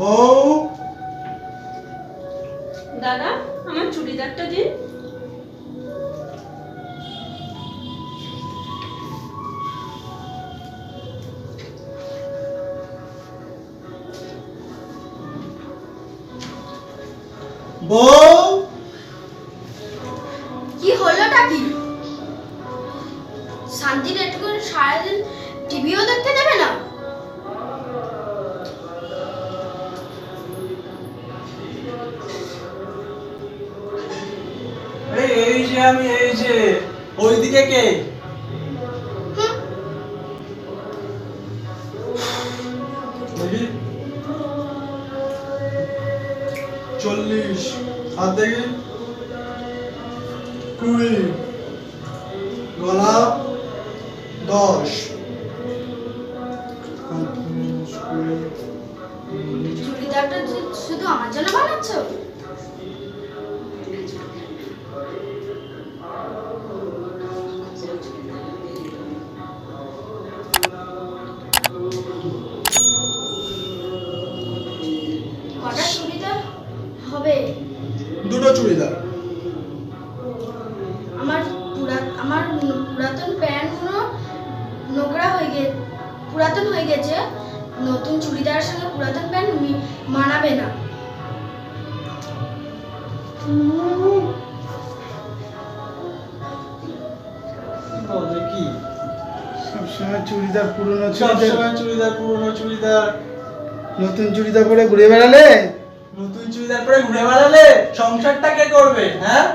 বউ। দাদা আমার চুড়িদারটা দিন। বউ। কি হলোটা কি শান্তির একটু করে সারাদিন টিভিও দেখতে দেবে না? যে আমি এই যে, ওইদিকে কে? চল্লিশ। হাত দেখি। কুড়ি। গলা দশ। শুধু আমার জন্য বানাচ্ছো? পুরাতন প্যান্টগুলো নোংরা হয়ে গে পুরাতন হয়ে গেছে। নতুন চুড়িদারের সঙ্গে পুরাতন প্যান্ট মানাবে না। বলে কি? সবসময় চুড়িদার পুরনো চুড়িদার। সবসময় চুড়িদার পুরনো চুড়িদার। নতুন চুড়িদার পরে ঘুরে বেড়ালে? নতুন চুড়িদার পরে ঘুরে বেড়ালে সংসারটা কে করবে হ্যাঁ?